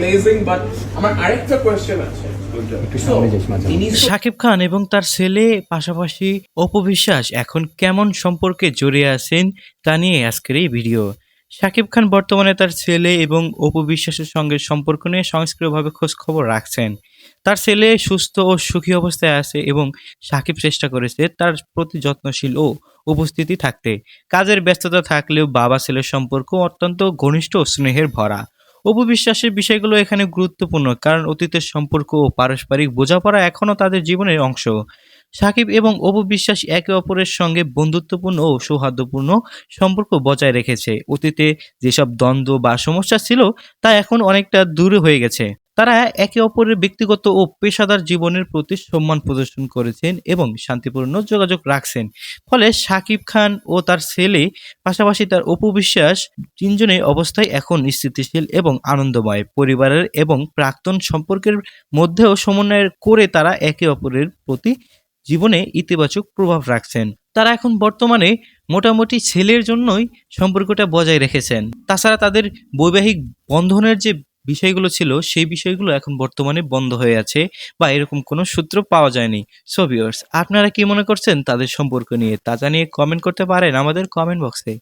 Amazing but আমার আরেকটা question আছে। শাকিব খান এবং তার ছেলে পাশাপাশি অপবিশ্বাস এখন কেমন সম্পর্কে জড়িয়ে আছেন তা নিয়ে আজকের এই ভিডিও। শাকিব খান বর্তমানে তার ছেলে এবং অপবিশ্বাসের সঙ্গে সম্পর্ক নিয়ে সংস্কৃতভাবে খোঁজ খবর রাখছেন। তার ছেলে সুস্থ ও সুখী অবস্থায় আছে এবং সাকিব চেষ্টা করেছে তার প্রতি যত্নশীল ও উপস্থিতি থাকতে। কাজের ব্যস্ততা থাকলেও বাবা ছেলের সম্পর্ক অত্যন্ত ঘনিষ্ঠ ও স্নেহের ভরা। অপবিশ্বাসের বিষয়গুলো এখানে গুরুত্বপূর্ণ, কারণ অতীতের সম্পর্ক ও পারস্পরিক বোঝাপড়া এখনও তাদের জীবনের অংশ। সাকিব এবং অপবিশ্বাস একে অপরের সঙ্গে বন্ধুত্বপূর্ণ ও সৌহার্দ্যপূর্ণ সম্পর্ক বজায় রেখেছে। অতীতে যেসব দ্বন্দ্ব বা সমস্যা ছিল, তা এখন অনেকটা দূরে হয়ে গেছে। তারা একে অপরের ব্যক্তিগত ও পেশাদার জীবনের প্রতি সম্মান প্রদর্শন করেছেন এবং শান্তিপূর্ণ যোগাযোগ রাখছেন। ফলে সাকিব খান ও তার ছেলে, পাশাপাশি তার অপবিশ্বাস তিনজনের অবস্থায় এখন স্থিতিশীল এবং আনন্দময়। পরিবারের এবং প্রাক্তন সম্পর্কের মধ্যেও সমন্বয় করে তারা একে অপরের প্রতি জীবনে ইতিবাচক প্রভাব রাখছেন। তারা এখন বর্তমানে মোটামুটি ছেলের জন্যই সম্পর্কটা বজায় রেখেছেন। তাছাড়া তাদের বৈবাহিক বন্ধনের যে বিষয়গুলো ছিল, সেই বিষয়গুলো এখন বর্তমানে বন্ধ হয়ে আছে বা এরকম কোনো সূত্র পাওয়া যায়নি। সো ভিউয়ার্স আপনারা কি মনে করছেন? তাদের সম্পর্ক নিয়ে তা জানিয়ে কমেন্ট করতে পারেন আমাদের কমেন্ট বক্সে